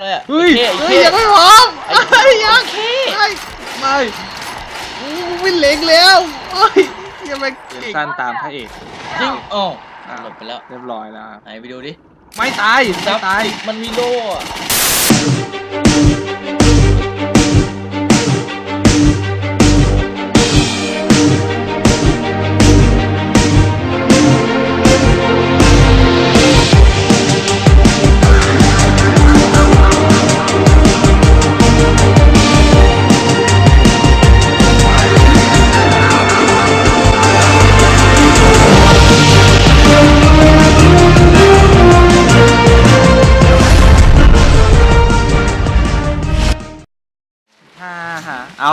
เลยอะเฮ้ยไอ้เฮ้ยเท่ยังไม่พร้อมไอ้เฮ้ยยังเท่ไม่ไม่อู้ไม่เล็งแล้วเฮ้ยยังไม่สั้นตามพระเอกจริงอ๋ออ้าวหลบไปแล้วเรียบร้อยแล้วครับไหนไปดูดิไม่ตายไม่ตาย มันมีโล่อะ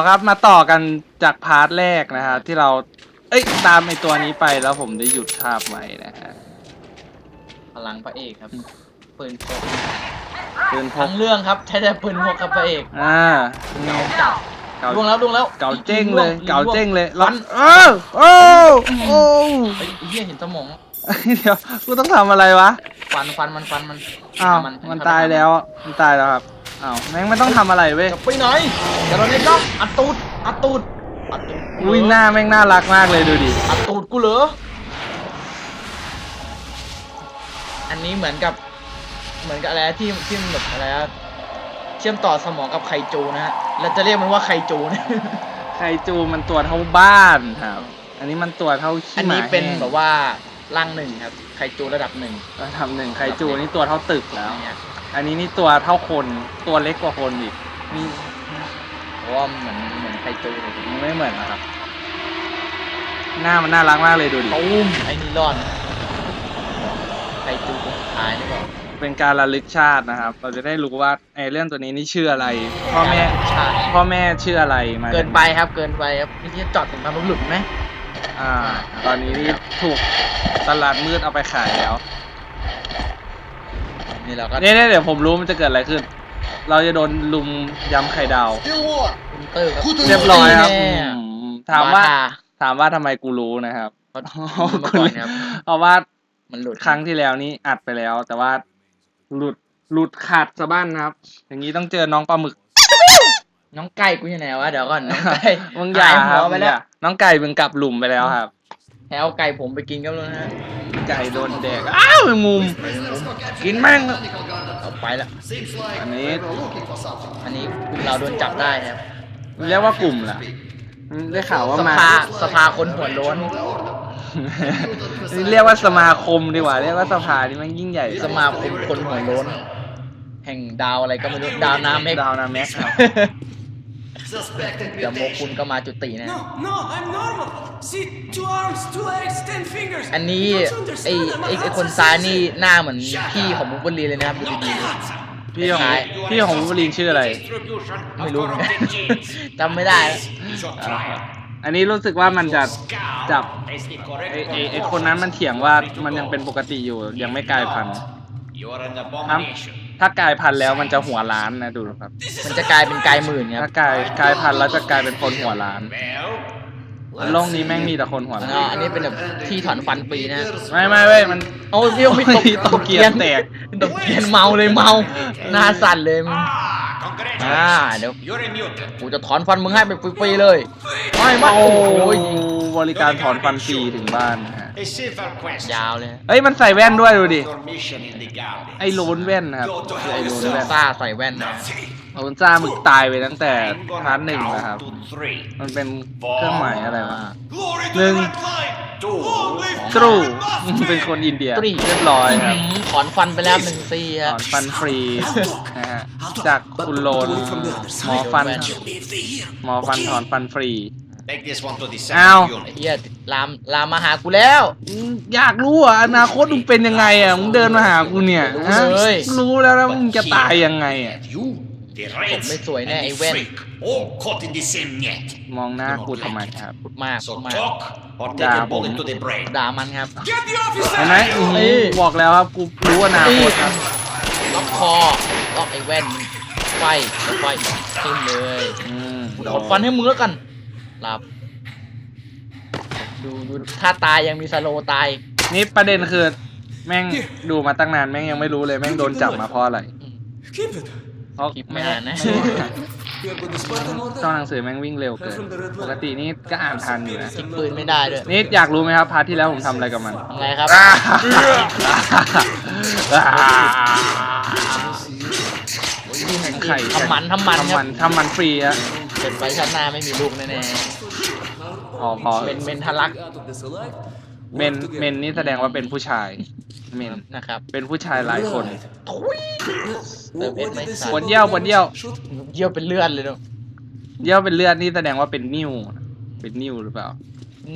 ครับมาต่อกันจากพาร์ทแรกนะฮะที่เรา เอ้ยตามไอตัวนี้ไปแล้วผมได้หยุดภาพไว้นะฮะพลังพระเอกครับปืนพกปืนพทั้กงเรื่องครับใช้แต่ปืนพกครับพระเอกอ่าเก่าจัดเก่าดวงแล้วดวงแล้วเก่าเจ้งเลยอีเก่าเจ้งเลยฟัร้อนนเออโอ้โอ้ไอ้เหี้ยเห็นสมองเดี๋ยวกูต้องทำอะไรวะฟันฟันมันฟันมันอ้าวมัมันตายแล้วมันตายแล้วครับ อ้าวแม่งไม่ต้องทำอะไรเว้ยจะไปไหนอย่าโดนเน็ตล็อกอัดตูดอัดตูดอัดตูดกูอุ้ยเหหรอน้าแม่งน่ารักมากเลยดูดิอัดตูดกูเหรออันนี้เหมือนกับ เหมือนกับอะไรที่ที่มันแบบอะไรอะเชื่อมต่อสมองกับไคจูนะฮะเราจะเรียกมันว่าไคจูนะ ไคจูมันตัวเท่าบ้านครับ อันนี้มันตัวเท่าขี้อันหมานี้เป็นห้งแบบว่าร่างหนึ่งครับ ไคจูระดับหนึ่ง ระดับหนึ่งไคจูนี่ตัวเท่าตึกแล้ว เนี่ย อันนี้นี่ตัวเท่าคนตัวเล็กกว่าคนอีกนี่เพราะว่าเหมือนเหมือนไคจูเลยมันไม่เหมือนนะครับ หน้ามันน่ารักมากเลยดูดิตุ้มไอ้นี่รอดไคจูคนสุดท้ายนี่บอกเป็นการระลึกชาตินะครับ เราจะได้รู้ว่าไอ้เรื่องตัวนี้นี่ชื่ออะไร พ่อแม่ชาติพ่อแม่ชื่ออะไรมาเกินไปครับ เกินไปครับนี่ที่จอดถึงบางหลุมไหมอ่า ตอนนี้นี่ถูกตลาดมืดเอาไปขายแล้ว นี่เราก็เนี่ยๆเดี๋ยวผมรู้มันจะเกิดอะไรขึ้น เราจะโดนลุมยำไข่ดาว คุณเตอร์ครับเรียบร้อยครับแน่อืมถามว่าบทถามว่าทำไมกูรู้นะครับ เพราะอ๋อเมื่อคุณก่อนเล่นครับ เพราะว่ามันหลุดครั้งที่แล้วนี้อัดไปแล้ว แต่ว่าหลุดหลุดขาดสะบั้นครับ อย่างนี้ต้องเจอน้องปลาหมึกน้องไก่กูอยู่ไหนวะเดี๋ยวก่อนน้องไก่มึงอย่าหคหัรับวไปมึงอแล้วย่าน้องไก่มึงกลับหลุมไปแล้วครับ แถวไก่ผมไปกินก็แล้วนะฮะไก่โดนแดกอ้าวแมงมุมกินแม่งเอาไปละอันนี้อันนี้กลุ่มเราโดนจับได้ครับเรียกว่ากลุ่มเหรอได้ข่าวว่าสมาภาสภาคนหัวโล้นเรียกว่าสมาคมดีกว่าเรียกว่าสภานี่มันยิ่งใหญ่สมาคมคนหัวโล้น แห่งดาวอะไรก็ไม่รู้ดาวน้ำเมกดาวนาแม็กครับ เดี๋ยวโมคุณก็มาจุตินะ No, no, I'm normal. See, two arms, two legs, ten fingers. อันนี้ Don't you ไอ understand? ไอไอคนซ้ายนี่หน้าเหมือนพี่ของมุกบลีเลยนะครับดูดีพี่ของพี่ของวูล์ฟเวอรีนชื่ออะไรๆไม่รู้เหมือนกันจำไม่ได้แล้วอ่าอันนี้รู้สึกว่ามันจะจับไอไอไอคนนั้นมันเถียงว่ามันยังเป็นปกติอยู่ยังไม่กลายพันธุ์ You're an ครับ abomination. ถ้ากลายพันธุ์แล้วมันจะหัวล้านนะดูครับ มันจะกลายเป็นกายหมื่นคถ้ารับกลายกลายพันธุ์แล้วจะกลายเป็นคนหัวล้าน Well, โลกนี้แม่งมีแต่คนหัวแล้วล้าก็นอันนี้เป็นแบบที่ถอนฟันฟรีนะ ไม่ไม่เว้ยมันโอ้ยพี่ไม่ตกตกเกียร์แตกตกเกียร์เมาเลยเมาหน้าสั่นเลยมึง Ah, อ่า congratulations. เดี๋ยว You're a mutant. กูจะถอนฟันมึงให้ไปฟรีๆเลยไม่ไม่โอ้โอ้ยบริการถอนฟันฟรีถึงบ้านนะ ฮะ A simple question. ยาวเลยเฮ้ยมันใส่แว่นด้วยดูดิ Your mission in the garden. ไอ้โลนแว่นนะครับคือไอ้โลนแว่นซ่าใส่แว่นนะโลนจ้าหมึกตายไปตั้งแต่ I'm พาร์ท gonna หนึ่งนะครับ count to three. มันเป็นเครื่องหมายอะไรวะ Glory to Then- the red line. Two. Holy ตรู fucking เป็นคนอินเดียตรีเรียบร้อยครับถอนฟันไปแล้วหนึ่งซี่ถฮะอนฟันฟรีนะฮะจากคุณโลนหมอฟัน Leave the here. หมอฟันถอนฟันฟรี Take this one to the Ow. second ไอ้ unit. เหี้ยลามลามมาหากูแล้วอืมอยากรู้อะอนาคตมึงเป็นยังไงอะมึงเดินมาหากูเนี่ยรู้ฮะเลย รู้แล้วแล้วมึงจะตายยังไงอะ And you, the ผม reds ไม่สวยแน่ and ไอ้ the แว่น freak, all caught in the same net. มองหน้ากูทำไมครับ พูดมากพู So ดมาก talk or take Dạ, a bullet bụng. to the brain. ด่ามันครับ Get the officer. เห็นไหมอื้อหือเอ้ยบอกแล้วครับกูรู้อนาคตครับ ล็อกคอล็อกไอ้แว่นไฟแล้วไฟขึ้นเลยอืมถอนฟันให้มึงแล้วกัน หลับ ดูดูถ้าตายยังมีสโลว์ตาย นี่ประเด็นคือ แม่งดูมาตั้งนานแม่งยังไม่รู้เลยแม่งโดนจับมาเพราะอะไร Keep it. เพราะคลิปไม่ไม่ได้อ่านนะ ไม่ได้อ่าน Here go the Spartan ช่อง order. หนังสือแม่งวิ่งเร็วเกิน ปกตินี่ก็อ่านทันอยู่นะยิงปืนไม่ได้ด้วยนี่อยากรู้ไหมครับพาร์ทที่แล้วผมทำอะไรกับมัน ทำไงครับไข่ทำมันทำมันทำครัมับนทำมันฟรีอะ เป็นไปชาติหน้าไม่มีลูกแน่พอพอๆเป็นเมนทะลัก Out of the select. เมนเมนนี่แสดงว่าเป็นผู้ชายเมนนะครับ เป็นผู้ชายหลายคนทุย What, what did they say? ปวดเยี่ยวปวดเยี่ยว Shoot. เยี่ยวเป็นเลือดเลยเนาะเยี่ยวเป็นเลือดนี่แสดงว่าเป็นนิ้ว เป็นนิ้วหรือเปล่า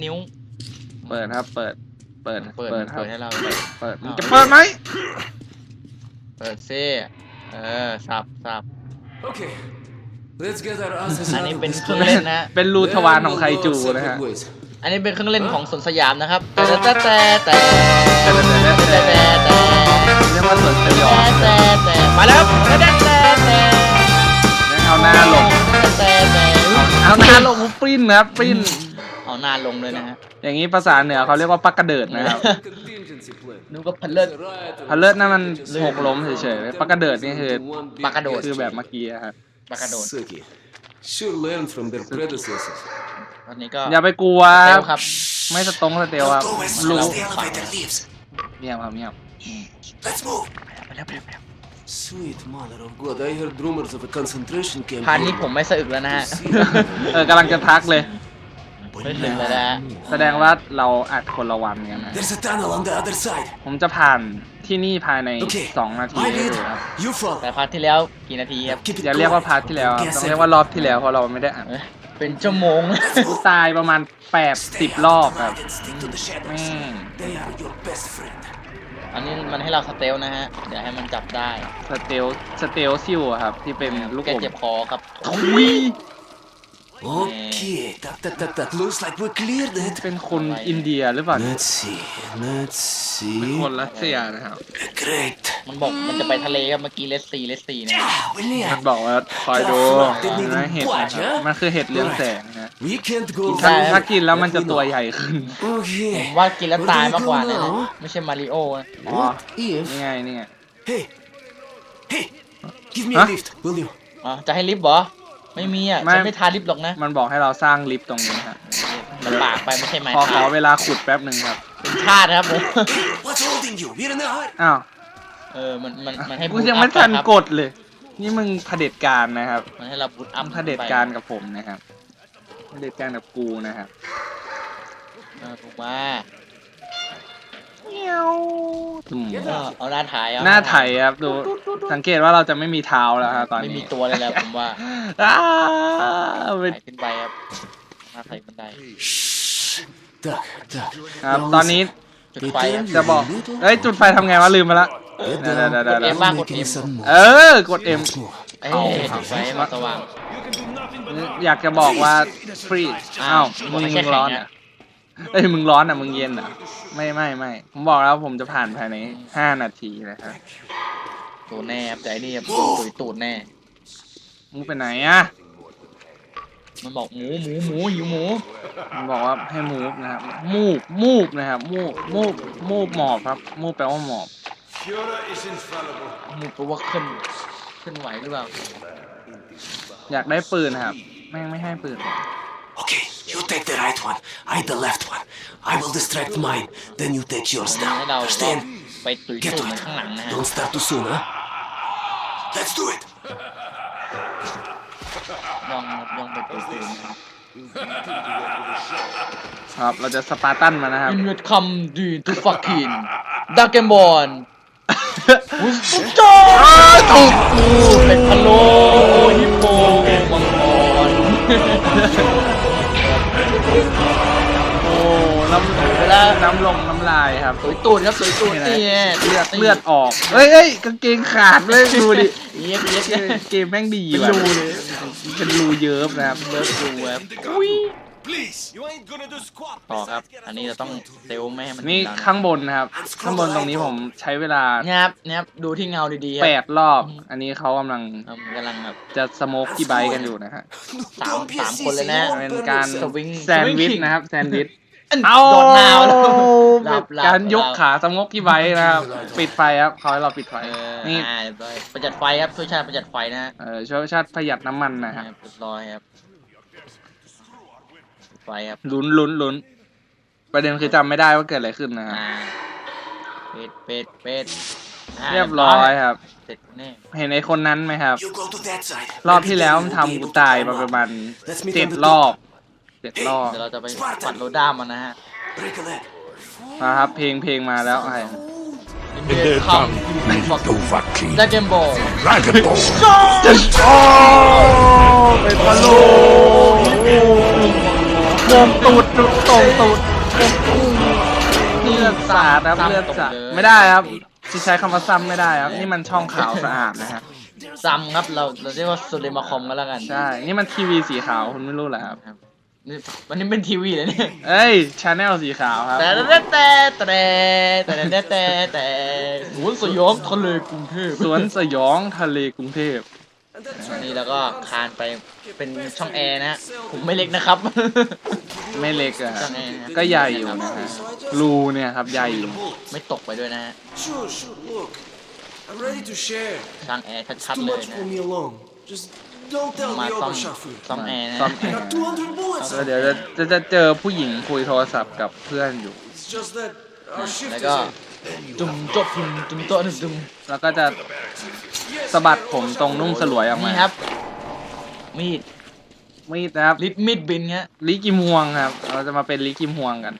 นิ้วเปิดครับ เปิด เปิด เปิดเปิดครับเปิดให้เราเปิดเปิดอ้าวจะเปิดไหมเปิดซิเออสับสับ Okay. อัน out นี้ of เป็น this เครื่อง place. เล่นนะฮะเป็นรูทวารของไคจู Then we'll go นะฮะ separate ways. อันนี้เป็นเครื่องเล่นของสวนสยามนะครับแต่แต่แต่แต่แต่แต่แต่แต่แต่แต่แต่เรียกว่าสวนสยองแต่แต่มาแล้วแต่แต่แต่เอาหน้าลงแต่แต่เอาหน้าลงปริ้นนะครับปริ้นเอาหน้าลงเลยนะฮะอย่างนี้ภาษาเหนือเขาเรียกว่าปักกระเดิดนะครับ Contingency plan. นึกว่าพันเลิศ Right. พันเลิศนั่นมันหกล้มเฉยๆปักกระเดิดนี่คือ One big ปากกระโดดคือแบบเมื่อกี้อะครับ ปากกระโดด Sucky. Sure learn from their predecessors. ตอนนี้ก็อย่าไปกลัวเซลครับ ไม่สตรงสเตลครับรู้ elevator leaves. เงียบครับเงียบ Let's move. ไปแล้วไปแล้วไปแล้ว Sweet mother of God, I heard rumors of a concentration camp. พาร์ท here. นี้ผมไม่สะอึกแล้วนะฮะเออกำลังจะทักเลย ไม่ถึงแล้วนะฮะแสดงว่าเราอัดคนละวันกันนะ There's a tunnel on the other side. ผมจะผ่านที่นี่ภายใน Okay. 2 นาที I ให้ lead. ดูครับ You follow. แต่พาร์ทที่แล้วกี่นาทีครับ Keep it อย่าเรียกว่า going. พาร์ทที่แล้วครับ Guess ต้องเรียกว่ารอบที่แล้วเพราะเราไม่ได้อัดเอ้ยเป็นชั่วโมงกูตายประมาณ8 10รอบครับ And stick to the shadows. แม่ง They are your best friend. อันนี้มันให้เราสเตลนะฮะ เดี๋ยวให้มันจับได้สเตลสเตลซิลอะครับ ที่เป็นลูกแกอมเจ็บคอครับ Okay, tak tak tak tak. Looks like we cleared it. เป็นคนอินเดียหรือเปล่า Let's see. Let's เป็น see. คนรัสเซียนะครับ Great. มันบอกมันจะไปทะเลครับเมื่อกี้เลสซีเลสซีนะ Ah, we're มัน near. บอกว่าคอยดูนะเห็ดนะครับมันคือเห็ดเรืองแสงนะ We can't go ถ้า far. ถ้ากินแล้วมันจะตัวใหญ่ขึ้น Okay. ผมว่ากินแล้วตายมากกว่านะ Where do we go ไม่ใช่มาริโอนะอ๋อ What if? นี่ไงนี่ไง Hey, hey, give me Huh? a lift, will you? อ๋อจะให้ลิฟต์เหรอ ไม่มีอะไม่ ฉันไม่ทาลิฟต์หรอกนะมันบอกให้เราสร้างลิฟต์ตรงนี้ครับลำบากไปไม่ใช่ไหมพอขอเวลาขุดแป๊บหนึ่งครับเป็นชาตินะครับผม What's holding you? We're in a hurry. อ้าวเออมันมันมันให้กูบูทยังอัไม่พทันครับกดเลย นี่มึงเผด็จการนะครับมันให้เราบูทอัพเผด็จการกับผมนะครับเผด็จการกับกูนะครับเออถูกมาอืมเออเอาหน้าถ่ายเอา หน้าไถครับดู สังเกตว่าเราจะไม่มีเท้าแล้วครับตอน ไม่ นี้ มีตัวเลยแหละผมว่า อ้าวเป็น ถ่ายขึ้นไปครับ หน้าถ่ายบันได Так, так. ครับ Now ตอน listen. นี้ จุดไฟครับ จะบอก เอ้ย จุดไฟทำไงวะลืมไปละ Get Da, da, down. da, da, da. Em ba, We're cột making em. some moves. เออกด M Let's move. เอ้ยจุดไฟให้มันสว่าง อยากจะบอกว่าฟรี อ้า อ้าว ว มึง ไม่ใช่ มึงร้อน แข็ง อ่ะ อะ เอ้ยมึงร้อนอะมึงเย็นอะ ไม่ไม่ไม่ผมบอกแล้วผมจะผ่านภายในห้านาทีนะครับตัวแน่ครับแต่อันนี่ตุยตูดแน่มึงไปไหนอะมันบอกหมูหมูหมูหิวหมูมันบอกว่าให้มูฟนะครับมูฟมูฟนะครับมูฟมูฟมูฟหมอบครับมูฟแปลว่าหมอบมูแปลว่าขึ้นขึ้นไหวหรือเปล่าอยากได้ปืนครับ แม่งไม่ให้ปืน you take the right one. I the left one. I will distract mine. Then you take yours ให้ down. เรา Understand? ไปตุย Get ตูด to เหมือน it. ข้างหลังนะฮะ Don't start too soon, huh? Let's do it. ย่องย่องไปตุยตูดนะครับ ครับ เราจะสปาร์ตันมานะครับ In with come do to fucking Dark and Born อุสปุจอถูกกูเป็นพะโล้ฮิปโปมังกร น้ำลงน้ำลายครับตุยตูดครับตุยตูดนี่นะนี่เลือดเลือดออกเฮ้ยเฮ้ยกางเกงขาดเลยดูดิเย็บเย็บเย็บเกมแม่งดีเป็นว่ะรูเลยเป็นรูเยิ้มนะครับเลิกดูครับ Please. You ain't gonna do squat. ต่อครับ อันนี้เราต้องเซลไม่ให้มันนี่ดังข้างบนนะครับ ข้างบนตรงนี้ผมใช้เวลาเนี่ยครับเนี่ยครับดูที่เงาดีๆครัแปบดรอบ อันนี้เขากำลังเออกำลังแบบจะสโมกกี่ใบกันอยู่นะฮะสาม Don't be a สามคนเลยนะ sissy. You won't เป็น burn การ yourself. สวิงแซนด์วิชนะครับแซนด์วิช เอาโดนหนาวแล้วหลับหลับการยกหลับขาสงบกี่ใบนะครับ ปิดไฟครับเขาให้เราปิดไฟเออนี่อ่าเรียบร้อยประหยัดไฟครับช่วยชาติประหยัดไฟนะฮะเออช่วยชาติประหยัดน้ำมันนะคครัรับบเรียบร้อยครับไฟครับลุ้นลุ้นลุ้นประเด็นคือจำไม่ได้ว่าเกิดอะไรขึ้นนะครับอ่าเป็ดเป็ดเป็ดาเรียบร้อยครับ เสร็จแน่เห็นไอ้คนนั้นไหมครับ You go to that side. รอบที่แล้วมันทำกูตายมาประมาณเจ็ดรอบ เจ็ดรอบเดี๋ยวเราจะไปปัดโรด้ามันนะฮะ Break a leg. นะครับ เพลงเพลงมาแล้วไอ้เดินคำฟัก Dovahki. ดาเกมบอล Dragon Ball. โอ้เป็นบอลลูนวงตูดตรงตูดเลือดสาดครับเลือดสาดไม่ได้ครับที่ใช้คำว่าซ้ำไม่ได้ครับนี่มันช่องขาวสะอาดนะฮะซัมครับเราเราเรียกว่าโซเดมาคอมกันแล้วกัน ใช่ นี่มันทีวีสีขาวคุณไม่รู้เหรอครับครับ นี่วันนี้เป็นทีวีเลยเนี่ยเอ้ยชาแนลสีขาวครับ แต่แต่แต่แต่แต่แต่แต่แต่สวนสยองทะเลกรุงเทพสวนสยองทะเลกรุงเทพนี่แล้วก็คานไปเป็นช่องแอร์นะฮะผมไม่เล็กนะครับ ไม่เล็กอะครับช่างแอร์นะครับก็ใหญ่อยู่นะฮะรูเนี่ยครับใหญ่อยู่ไม่ตกไปด้วยนะฮะ Sure, sure, look. I'm ready to share. ช่างแอร์ It's ชัด too ๆเลย much นะ for me alone. Just don't tell มา the ซ่อม Oberschaffner. ซ่อมแอร์นะซ่อม I got 200 bullets. แล้วเดี๋ยวจะจะจะเจอผู้หญิงคุยโทรศัพท์กับเพื่อนอยู่ It's just that our shift แล้ว is ก็ in. จุ่มจบจุ่มจุ่มโต๊ะหนึ่งจุ่มแล้วก็จะสะบัดผมตรงนุ่งสลวยออกมานี่ครับ มีดมีดนะครับลิดมีดบินฮะลิกิมฮวงครับ เราจะมาเป็นลิกิมฮวงกัน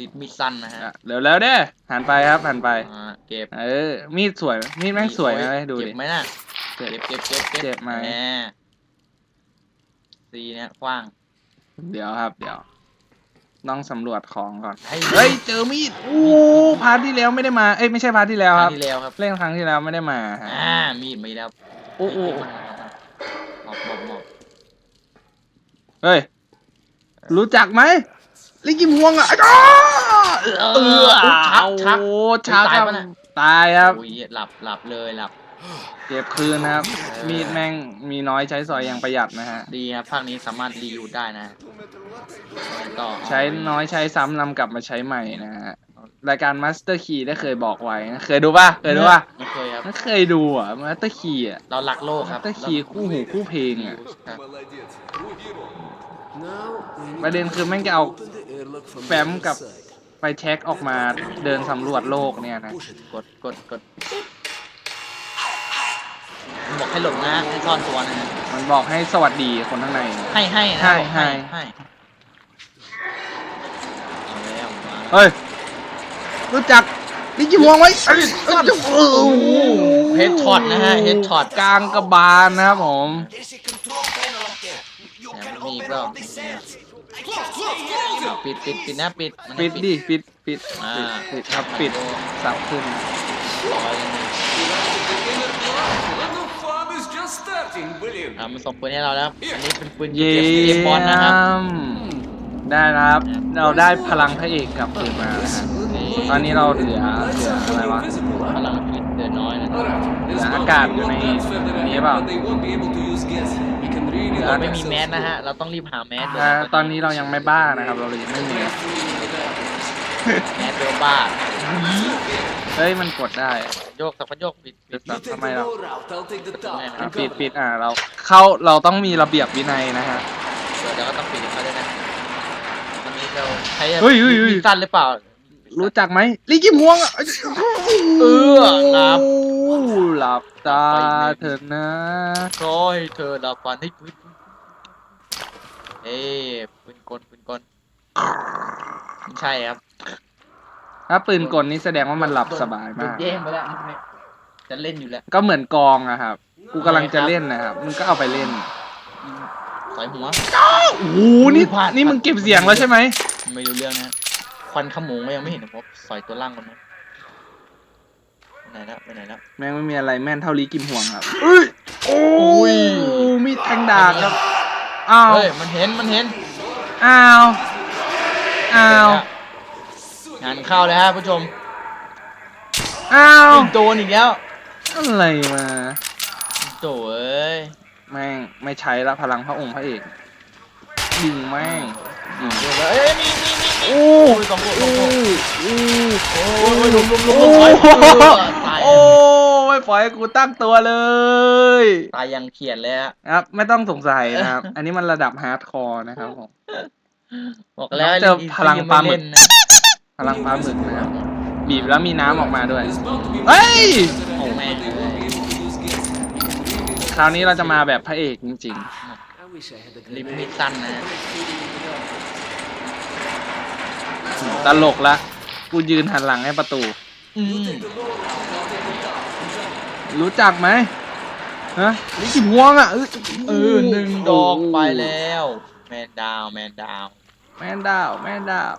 ลิดมีดสั้นนะฮะอะเดี๋ยวแล้วเด้หันไปครับหันไป อ่าเก็บเออมีดสวยมีดแม่งสวยนะเว้ยดูเก็ดิบไหมน่ะเจ็บ เก็บเก็บเก็บเจ็บไหมแซีเนี่ยกว้างเดี๋ยวครับ เดี๋ยว ต้องสำรวจของก่อนให้เฮ้ย เจอมีด อู้พาร์ทที่แล้วไม่ได้มา เอ้ย ไม่ใช่พาร์ทที่แล้วคครั้รังบที่แล้วครับ เล่นครั้งที่แล้วไม่ได้มาฮะอ่า มีดมาแล้วโอ้โอ้หมอบหมอบหมอบเฮ้ย รู้จักไหม ลิกิมฮวงอะอ้าเออชักชัก โอ้ชักตายครับปะน่ะ ตายครับอุ้ยหลับหลับเลยหลับ เก็บคืนนะครับ มีดแม่งมีน้อยใช้สอยอย่างประหยัดนะฮะ ดีครับภาคนี้สามารถรียูสได้นะต่อใช้น้อยใช้ซ้ำนำกลับมาใช้ใหม่นะฮะ รายการ Master Key ได้เคยบอกไว้นะเคยดูป่ะ เคยดูป่ะไม่เคยครับไม่เคยดูอะ Master Key อะ เรารักโลกครับ Master Key คู่หูคู่เพลงอะครับ Now, we need ประเด็นคือแม่งจะเอา to open the airlock from แฟ้ม the กับ inside. ไฟแช็กออกมาเดินสำรวจโลกเนี่ยนะ กดกดกดมันบอก ให้หลบนะให้ซ่อนตัวนะฮะมันบอกให้สวัสดีคนข้างใน ให้ให้นะให้บอกให้ ให้เอาแล้วมาเฮ้ย รู้จักลิกิมฮวงไว้เอ้ยเอ้ยโอ้โหเฮดช็อตนะฮะเฮดช็อตกลางกระบาลนะครับผม There's a control panel up there. You แหม can มีอีก open เปล่า all the cells. Close, close, close. เอาปิดปิดปิดนะปิดมันให้ปิดดิปิดปิดอ่าปิดปิดครับปิดสับขึ้นร้อยเลยนี่ The fun is just starting, believe อ่ามันส่งปืนให้เราแล้วครับอันนี้เป็นปืนเยี่เอฟยบอลนะครับ มได้แล้วครับ เราได้พลังพระเอกกลับคืนมาแล้วฮะตอนนี้เราเหลือเหลืออะไรวะ พลังผลิตเดือน้อยนะเหลืออากาศอยู่ในนี้เปล่า They won't be able to use gas. We can really เราไม่มีแมสนะฮะ เราต้องรีบหาแมสเลยอ่าตอนนี้เรายังไม่บ้านะครับ เราเลยยังไม่มี แมสเบลบ้า เฮ้ยมันกดได้โยกสักพักโยกปิดปิดแบบทำไม the เรา low route. I'll take the top. อะปิดปิดอ่าเราเข้าเราต้องมีระเบียบวินัยนะฮะ เดี๋ยวเราก็ต้องปิดเขาด้วยนะตอนนี้เราใช้เฮ้ยเฮ้ยเฮ้ย มีสั้นหรือเปล่า รู้จักไหมลิกิมฮวงอะเออหลับ หลับตาเถอะนะ ขอให้เธอหลับฝันให้ปืนเอ้ยปืนกลปืนกลไม่ใช่ครับ ถ้าปืนกลนี่แสดงว่ามันหลับสบายโดมานกแย่งไปแล้วไม่จะเล่นอยู่แล้วก็เหมือนกองอะครับ กูกำลังจะเล่นนะครับ มึงก็เอาไปเล่นสอยหัวโอ้โหนี่พลาดนี่มึงเก็บเสียงแล้วใช่ไหม ไม่รู้เรื่องนะฮะควันขโมงก็ยังไม่เห็นผมสอยตัวล่างคนนั้นไปไหนแล้วไปไหนแล้วแม่งไม่มีอะไรแม่นเท่าลีกิมห่วงครับเอ้ยโอ้ยมีดแทงดาบครับ อ้าว เฮ้ย มันเห็น มันเห็น อ้าว อ้าว งานเข้าเลยฮะผู้ชมอ้าวโดนอีกแล้วอะไรมาโถ่เอ้ยแม่งไม่ใช้ละพลังพระองค์พระเอกยิงแม่งเอ้ยมีมีมีโอ้โอ้ยสองตัวสองตัวโอ้โอ้ยลุมลุมลุมโอ้ลุมตายโอ้ไม่ปล่อยให้กูตั้งตัวเลยตายยังเขียนเลยอะครับ ไม่ต้องสงสัยนะครับ อันนี้มันระดับฮาร์ดคอร์นะครับผมบอกแล้วเจอพลังปลาหมึกเนนะพ ลังปลาหมึกนะครับบีบแล้วมีน้ำออกมาด้วย There's bound to be เฮ้ย โอ้แม่ง able to use gas. คราวนี้เราจะมาแบบพระเอกจริง I wish I had a ลิม grenade. มิตันนะๆตลกละ กูยืนหันหลังให้ประตูอืมรู้จักไหมฮะนี่กี่พวงอะเออเออหนึ่งดอกไปแล้ว แมนดาว แมนดาว แมนดาว แมนดาว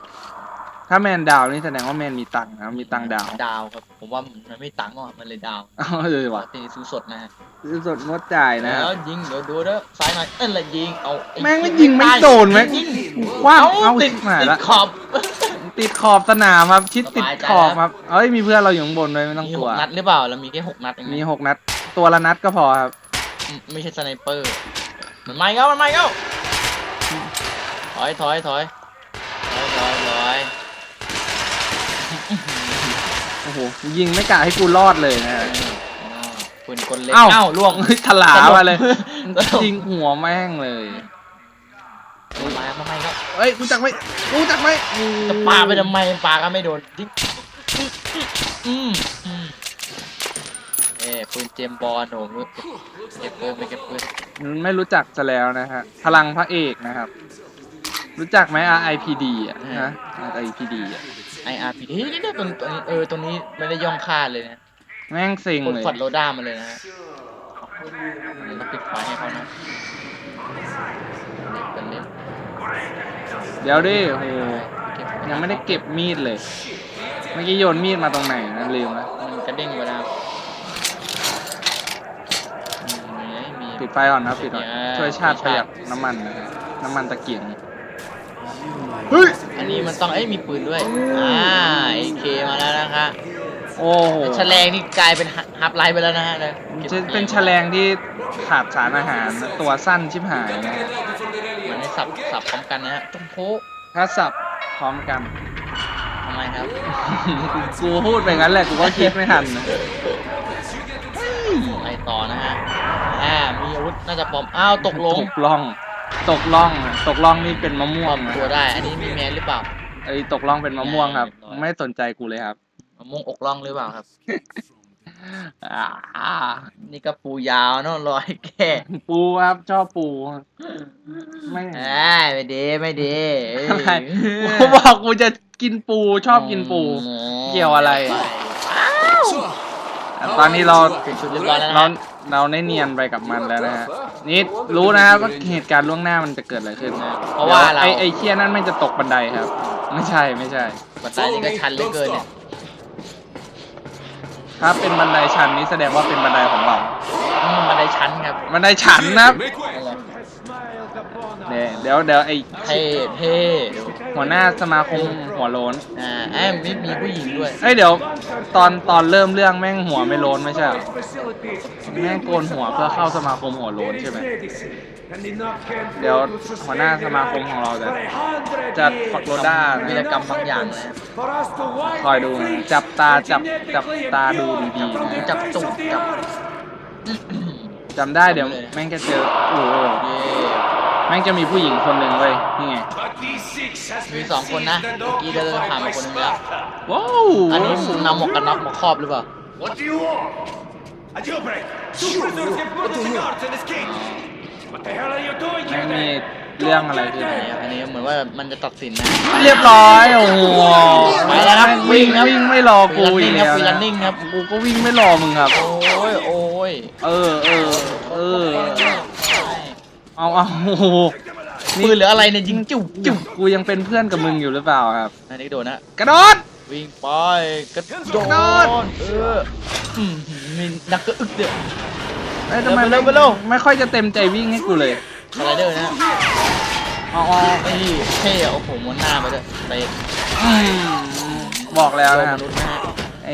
ถ้าแมนดาวนี่แสดงว่าแมนมีตังค์นะ มีตังค์ดาวดาวครับผมว่ามันไม่ตังค์อะมันเลยดาวอ๋อเออปว่ะกติซื้อสดนะฮะซื้อสดงดจ่ายนะ แล้วยิงเดี๋ยวดูเด้อซ้ายหน่อยเอ้ยละยิงเอาอ้แม่งไม่ยิงไม่โดนแม่งยิงว้าวเอาเอาติดหายติดละขอบ ติดขอบสนามครับ ชิดติดสบายใจขอบครับเอ้ยมีเพื่อนเราอยู่ข้างบนด้วยไม่ต้องมีกหลัวกนัดหรือเปล่าเรามีแค่หกนัดเองนะมีหกนัด ตัวละนัดก็พอครับอืมไม่ใช่สไนเปอร์มันไม่เก้ามันไม่เก้าถอยถอยถอยถอยถอยถอย โอ้โหยิงไม่กะให้กูรอดเลยนะอ๋อปืนกลเล็กเอ้าเอ้าล่วงเฮ้ยถลามาเลยตลกยิงหัวแม่งเลยมาทำไมครับเอ้ยกูจักไหมกูจักไหมจะปาไปทำไมปาก็ไม่โดนยิงอืมอืมเอ้ปืนเจมส์บอลโหนูเก็บเก็บปืนไปเก็บปืนไม่รู้จักซะแล้วนะฮะพลังพระเอกนะครับ รู้จักไหม RIPD อะฮะ RIPD อะ ไออาร์พีเฮ้ยนี่เนี่ยตัวตัวนี้เออตัวนี้ไม่ได้ย่องค่าเลยนะแม่งเซ็งคนเลยฝัดโรด้ามาเลยนะฮะเดี๋ยวเราปิดไฟให้เขานะเล็กเป็นเล็กเดี๋ยวดิโอ้โหเก็บยังไม่ได้เก็บมีดเลย เมื่อกี้โยนมีดมาตรงไหนนะลืมแล้วมันกระเด้งไปแล้วอืมมี ปิดไฟก่อนนะปิดก่อนอ่าช่วยชาติประหยัดน้ำมันนะฮะน้ำมันตะเกียง เฮ้ยอันนี้มันต้องเอ้ยมีปืนด้วย อ่าเอเคมาแล้วนะคะโอ้โหแฉลงนี่กลายเป็นฮับไลท์ไปแล้วนะฮะเลยก็บเป็นแฉลงที่ขาดสารอาหารตัวสั้นชิบหายนะฮะมันให้สับสับพร้อมกันนะฮะต้องโพะถ้าสับพร้อมกันทำไมครับ กูพูดไปงั้นแหละกูก็คิดไม่ทันนะไปต่อนะฮะอ่ามีอาวุธน่าจะปลอม อ้าว ตกลงตกล่อง ตกล่องอะตกล่องนี่เป็นมะม่ปลวองมนะตัวได้ อันนี้มีแมนหรือเปล่า ไอ้ยตกล่องเป็นมะม่วงครับ เรียบร้อย ไม่สนใจกูเลยครับมะม่วงอกล่องหรือเปล่าครับ อ่านี่ก็ปูยาวเนอะรอยแก่ปูครับชอบปูไม่อ่าไม่ดีไม่ดีเอ้ยอะไรกูบอกกูจะกินปูชอบกินปูอืมเกี่ยวอะไร ป ตอนนี้เรา เปลี่ยนชุดเรียบร้อยแล้วนะ เราฮะ เราได้เนียนไปกับมันแล้วนะฮะนี่รู้นะครับว่าเหตุการณ์ล่วงหน้ามันจะเกิดอะไรขึ้นนะเพราะว่าเรา ไอไอเคียนั่นไม่งจะตกบันไดครับ ไม่ใช่ไม่ใช่ บันไดนี่ก็ชันเหลือเกินเนี่ยถ้าเป็นบันไดชันนี้แสดงว่าเป็นบันไดของเรา อืมบันไดชันครับบันไดฉันนะครับนั่นแหละเนี่ยเดี๋ยวเดี๋ยวไอเท่เท่ หัวหน้าสมาคมหัวโล้นอ่าแอมมีมีผู้หญิงด้วยเอ้ยเดี๋ยวตอนตอนเริ่มเรื่องแม่งหัวไม่โล้นไม่ใช่เหรอแม่งโกนหัวเพื่อเข้าสมาคมหัวโล้นใช่ไหมเดี๋ยวหัวหน้าสมาคมของเราจะจะฝักโรด้าวีรกรรมบางอย่างนะคอยดูนะจับตาจับจับตาดูดีๆนะจับตุกจับจำได้เดี๋ยวแม่งจะเจอโอ้โหเย่แม่งจะมีผู้หญิงคนหนึ่งเว้ยนี่ไง มีสองคนนะเมื่อกี้เราเดินผ่านมาคนหนึงแล้วว้าวอันนี้นำหมวกกันน็อกมาครอบหรือเปล่า What do you want? A jailbreak! Two prisoners get murdered the guards and escape! What the hell are you doing แม่ง here มี then? เรื่องอะไรขึ้นอันนี้อันนี้เหมือนว่ามันจะตัดสินนะ เรียบร้อยโอ้โหไปแล้วครับม่งวิ่งวิ่งครับ วิ่งไม่รอกูอีกแล้วฟรีลันะนนิ่งครับกูก็วิ่งไม่รอมึงครับ โอ้ยโอ้ยเออเออเออ เอาเอาโอ้โหปืนหรืออะไรเนี่ยยิงจุ๊บจุ๊บกูยังเป็นเพื่อนกับมึงอยู่หรือเปล่าครับ อันนี้โดนนะกระโดด วิ่งไปกระโดโดดดเอออืมมีนักกระอึกเดือด เอ้ยทำไมเร็วไปเร็ว ไม่ค่อยจะเต็มใจวิ่งให้กูเลยสไลเดอร์นะเอาเอาไอ้นี่เท่อะโอ้โหม้วนหน้าไปด้วยเตะอืมบอกแล้วโดนนะคมรับนุษย์นะฮะ ไอ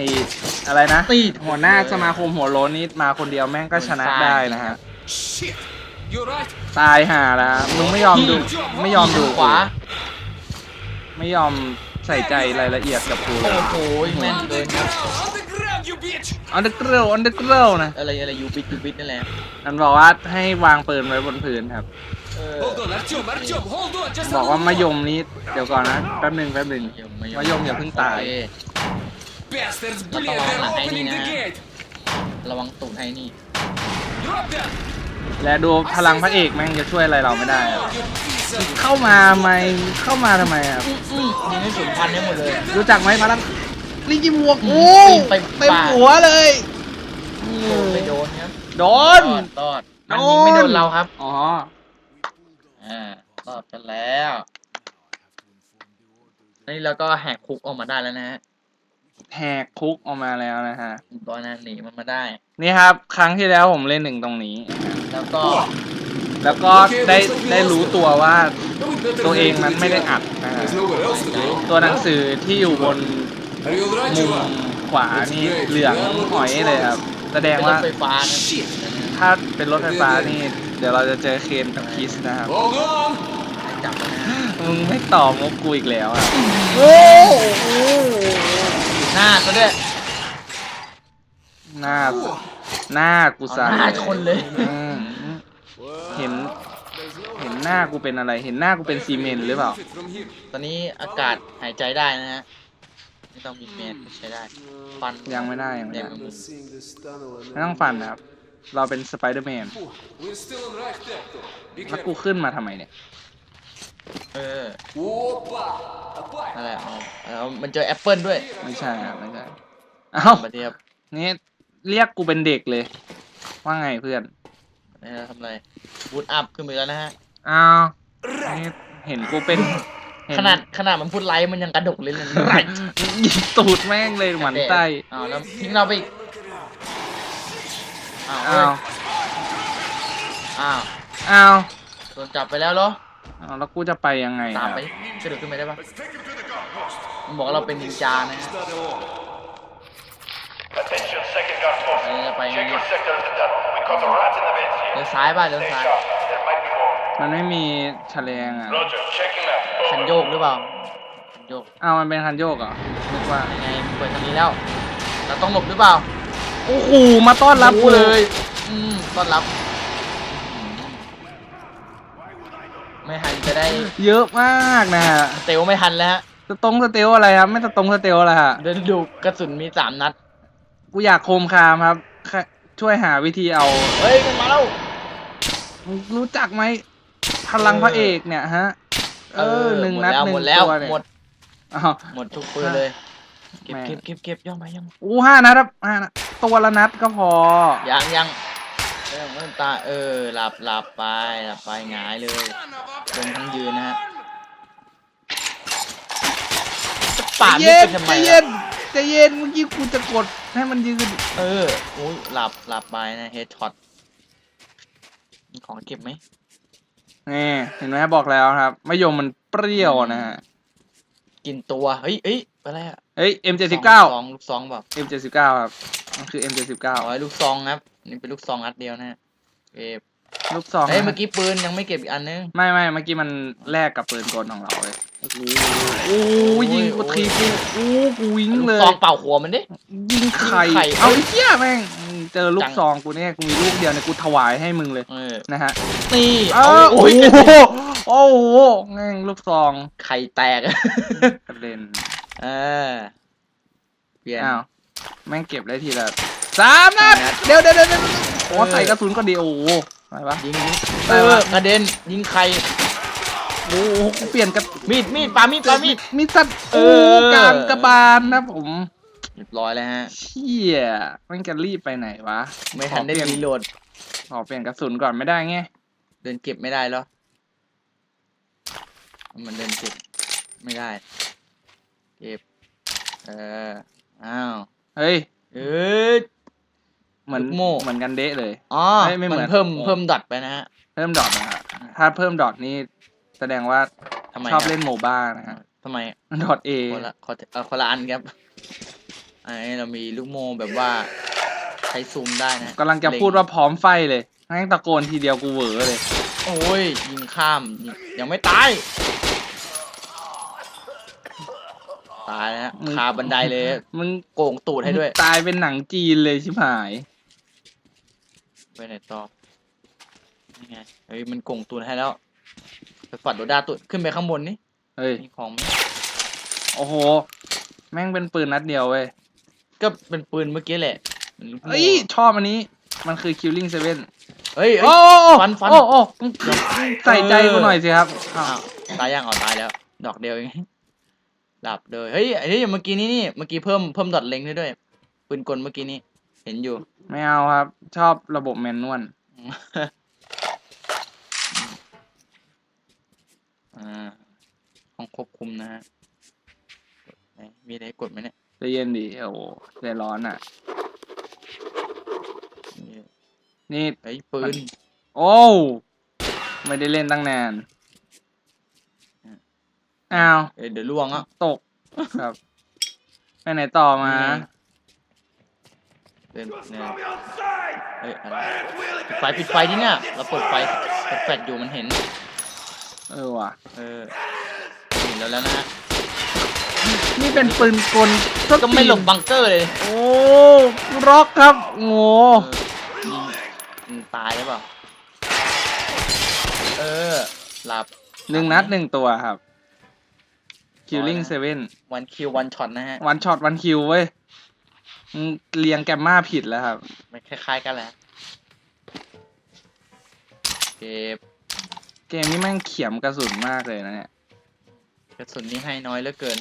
อะไรนะตีด หัวหน้าสมาคมหัวโล้นนี่มาคนเดียวแม่งก็ชนะได้นะฮะ You're right. ตายหาแล้ว มึงไม่ยอมดู ไม่ยอมดูขวา ไม่ยอมใส่ใจรายละเอียดกับกูเโอ้โหแม่นเกินอันเดอร์เกลอันเดอร์เกลนะอะไรอะไรยูบิดยูบิดนั่นแหละมันบอกว่าให้วางปืนไว้บนพื้นครับบอกว่ามายมนี้เดี๋ยวก่อนนะแป๊บหนึ่งแป๊บหนึ่งมายมอย่าเพิ่งตายระวังตุ้งไอ้นี่นะระวังตูดไอ้นี่ และดูพลังพระเอกแม่งจะช่วยอะไรเราไม่ได้ครับ You piece of เข้ามาทำไมเข้ามาทำไมครับอืมยิงให้สูญพันธุ์ให้หมดเลยรู้จักไหมพลังลิงกิมวกอืโอ้มไปเต็มปาก หัวเลยโดนไปโดนครับโดตน อดตอดมันโดนยิงไม่โดนเราครับ อ๋ออ่าตอดกันแล้ว นี่เราก็แหกคุกออกมาได้แล้วนะฮะ แหกคุกออกมาแล้วนะฮะตอนนั้นหนีมันมาได้ นี่ครับ ครั้งที่แล้วผมเล่นหนึ่งตรงนี้ แล้วก็ แล้วก็ได้ได้รู้ตัวว่า No, we better ตัวเอง head to นั้น the ไม่ได้ town. อัดนะฮะ There's nowhere else to go. ตัวหนังสือที่อยู่บน Are you alright, มุม Jovan? ขวานี่เหลืองหอยเลยครับ แสดงเป็นรว่าถไฟฟ้านะ Shit. ถ้าเป็นรถไฟฟ้านี่ เดี๋ยวเราจะเจอเคนกับคิสนะครับ Hold on. จับแล้วนะมึงไม่ต่อมุกกูอีกแล้วอะ หน้าก็ด้วยหน้า หน้ากูเอาสั่นหน้าชนเลย อืมเห็น เห็นหน้ากูเป็นอะไร เห็นหน้ากูเป็นซีเมนต์หรือเปล่า From here. ตอนนี้อากาศหายใจได้นะฮะ ไม่ต้องมีเมนใช้ได้ ฟันยังไม่ได้ยังไม่ได้ เด็กมือไม่ต้องฟันนะครับ เราเป็นสไปเดอร์แมน We're still on right track, though. Be แล้วกู careful. ขึ้นมาทำไมเนี่ย เอออะไรอ๋อแล้วมันเจอแอปเปิลด้วยไม่ใช่ไม่ใช่เอ้ามาเทียบนี่เรียกกูเป็นเด็กเลย ว่าไงเพื่อนนี่ทำไรบูตอัพขึ้นไปแล้วนะฮะอ้าวนี่เห็นกูเป็นขนาดขนาดมันพูดไลฟ์มันยังกระดกเลยเลยยิงตูดแม่งเลยหมันใต้อ้าวแล้วทิ้งเราไปอีกอ้าวอ้าวอ้าวโดนจับไปแล้วเหรอ อ้าวแล้วกูจะไปยังไงตามอะไปกระโดดขึ้นไปได้ปะมันบอกว่าเราเป็นนินจานะฮะ Attention, second guard force. Ayun na pa yun. Check your sector of the tunnel. We caught a rat in the vents เดิ here. นซ้ายป่ะเดิน Stay ซ้าย sharp. There might be more. มันไม่มีแฉลงอะ Roger, checking out. คัน Over. โยกหรือเปล่าคันโยกอ้าวมันเป็นคันโยกเหรอนึกว่า ยังไงเปิดทางนี้แล้ว เราต้องหลบหรือเปล่า โอ้โหมาต้อนรับกูเลย อืมต้อนรับอืม ไม่หันจะได้เยอะมากนะฮะเตลไม่ทันแล้วฮะสตรงสเตลอะไรครับ ไม่สตรงสเตลอะไรฮะเดินดูกระสุนมีสามนัด กูอยากโคมคามครับแค่ช่วยหาวิธีเอา เฮ้ยมันมาแล้วรู้จักไหมพลังพระเอกเนี่ยฮะ เออหนึ่งนัดหนึ่งหมดแล้วตัวหมดเนี่ยหมดอ้าวหมดทุกปืนเลยเก็บแม่งเก็บเก็บเก็บย่องไปย่องอู้ห้านัดครับห้านัดตัวละนัดก็พอยังยัง เออมันตาเออหลับหลับไปหลับไปหงายเลยลงทั้งยืนนะฮะจะปาดใจไม่เย็นเป็นทำไมใจอะเย็นใจเย็นเมื่อกี้กูจะกดให้มันยืน เออโอ้ยหลับหลับไปนะเฮดช็อตมีของเก็บไหมนี่เห็นไหมบอกแล้วครับมะยมมันเปรี้ยวนะฮะกินตัว เฮ้ยเอ้ยอะไรอะเฮ้ย M79 ซองลูกซองเปล่า M79 ครับมันคือ M79 เอาไว้ลูกซองครับ นี่เป็นลูกซองอัดเดียวนะฮะเก็บลูกซองเฮ้ยนะเมื่อกี้ปืนยังไม่เก็บอีกอันนึง ไม่ไม่เมื่อกี้มันแลกกับปืนกลของเราเลยโอ้ยยิงกูทีกูโอ้กูวิ่งลูกเลยซองเป่าหัวมันดิ ยิงไข่ไข่ เอาไอ้เหี้ยแม่งเจอลูจักงซองกูเนี่ยกูมีลูกเดียวเนี่ยกูถวายให้มึงเลยเออนะฮะนี่เอ้าโอ้โอ้ยโหโอ้โหแม่งลูกซองไข่แตก กระเด็นเออเปลี่ยนอ้าวแม่งเก็บได้ทีละ สามนัดนัดเดี๋ยวเดี๋ยวเดี๋ยวเดี๋ยวโอ้เออใส่กระสุนก็ดีโอ้โหอะไรวะยิงยิงไปเอวะอกระเด็นยิงไข่โอ้โหกูเปลี่ยนกับมีดมีดปามีดปามีดมีสัตว์เอโอ้อกลางกระบาลนะผมเรียบร้อยแล้วฮะเชี่ยมันจะรีบไปไหนวะไม่ทันได้ขอเปลี่ยรีโหลดขอเปลี่ยนกระสุนก่อนไม่ได้ไงเดินเก็บไม่ได้เหรอมันเดินเก็บไม่ได้ เก็บเอออ้าวเฮ้ยเอ้ย เหมือนลูกโม่ เหมือนกันเดะเลย อ๋อเฮ้ยไม่เหมืมัอนนเพิ่มเพิ่มดอทไปนะฮะเพิ่มดอทนะครับถ้าเพิ่มดอทนี่แสดงว่าทำไมชอบครับเล่นโมบ้านะฮะทำไมดอทเอคนละคนเออคนละอันครับไอ้เรามีลูกโม่แบบว่าใช้ซูมได้นะกำลังจะพูดว่าพร้อมไฟเลยแม่งตะโกนทีเดียวกูเหวอเลย โอ้ยยิงข้ามยิงยังไม่ตาย ตายแล้วมึง คาบันไดเลยมึงโกงตูดให้ด้วย ตายเป็นหนังจีนเลยชิบหาย ไปไหนต่อนี่ไงเฮ้ยมันโกงตูดให้แล้วไปฝัดโดด้าตูดขึ้นไปข้างบนนี่เฮ้ย มีของไหมโอ้โห แม่งเป็นปืนนัดเดียวเว้ยก็เป็นปืนเมื่อกี้แหละมันลูกโม่เอ้ย ชอบอันนี้ มันคือ Killing Seven เฮ้ยเฮ้โอ้ย ฟันฟัน โอ้โอ้มึงใส่ใจกูหน่อยสิครับอ้าอ้าววตายยังอ๋อตายแล้ว ดอกเดียวเองหลับเลยเฮ้ยไอ้นี่เมื่อกี้นี้นี่เมื่อกี้เพิ่มเพิ่มดอทเล็งให้ด้วยปืนกลเมื่อกี้นี้ เห็นอยู่ ไม่เอาครับ ชอบระบบแมนนวลอ่าห้องควบคุมนะฮะไหนมีอะไรให้กดไหมเนี่ยใจะเย็นดีโอ้โหใจร้อนอะ นี่นี่เฮ้ยปืน โอ้ไม่ได้เล่นตั้งนานอ้าวเอ้ยเดี๋ยวล่วงอะ ตก ครับ ไปไหนต่อมา เดินเนี่ย From outside! เฮ้ยอะไร Man's wheeling ปิดไฟปิดไฟที่เนี่ยเราเปิดไฟเปิดแฟลชอยู่มันเห็น เออว่ะ เออเห็นแล้วแล้วนะฮะนี่เป็นปืนกลก็ไม่หลบบังเกอร์เลย โอ้ร็อกครับโง่เออยิงยิงตายหรือเปล่าเออหลับหนึ่งนัดหนึ่งตัวครับ Killing อ๋อนะ Seven วันคิววันช็อตนะฮะ วันช็อตวันคิวเว้ย มึงเรียงแกมมาผิดแล้วครับ มันคล้ายๆกันแหละเก็บเกมนี้แม่งเขียมกระสุนมากเลยนะเนี่ยกระสุนนี้ให้น้อยเหลือเกิน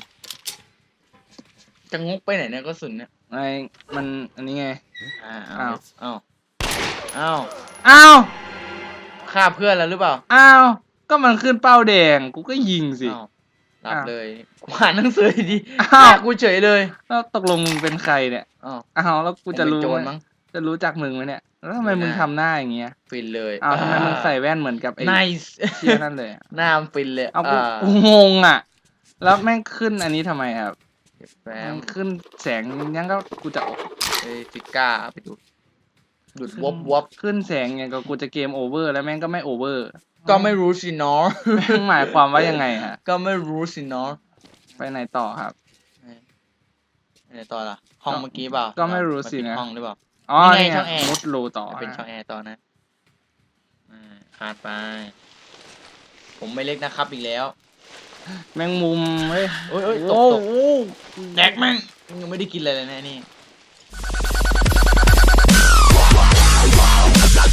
จะงกไปไหนเนี่ยกระสุนเนี่ยไอ้มันอันนี้ไงอ่าอ้าเอาเอาเอาอ้าวฆ่าเพื่อนแล้วหรือเปล่า อ้าว ก็มันขึ้นเป้าแดง กูก็ยิงสิ อ้าว หลับอ้าวเลยกูอ่านหนังสือดีอ้าวแม่กูเฉยเลยแล้วตกลงมึงเป็นใครเนี่ยอ้าวอ้าวแล้วกูจะรู้ผมเป็นโจรไหมมั้งจะรู้จักมึงไหมเนี่ยแล้วทำไมไม่มึงน่าทำหน้าอย่างเงี้ยฟินเลยอ้าวทำไมมึงใส่แว่นเหมือนกับไอ้ nice เชี่ยนั่นเลยอะหน้ามันฟินเลยเอากูอ่ากูงงอะ แล้วแม่งขึ้นอันนี้ทำไมครับเก็บแฟ้มัมนขึ้นแสงยังก็กูจะเอ้ยฟิก้าเอาไปดู หลุดวบวบขึ้นแสงอย่างกับกูจะเกมโอเวอร์แล้วแม่งก็ไม่โอเวอร์ ก็ไม่รู้สิเนาะแม่งหมายความว่ายังไงฮะ ก็ไม่รู้สิเนาะไปไหนต่อครับไปไหนต่อล่ะ ห้องเมื่อกี้เปล่าก็ไม่รู้สิมัปิดนะห้องหรือเปล่าอ๋อนี่นี่ไงช่องแอร์มุดรูต่อจะเป็นฮะช่องแอร์ต่อนะอ่าขาดไป ผมไม่เล็กนะครับอีกแล้ว แมงมุมเฮ้ยโอ้ยโอ้ยตกโอ้ตกโหแดกแม่งยังไม่ได้กินอะไรเลยนะนี่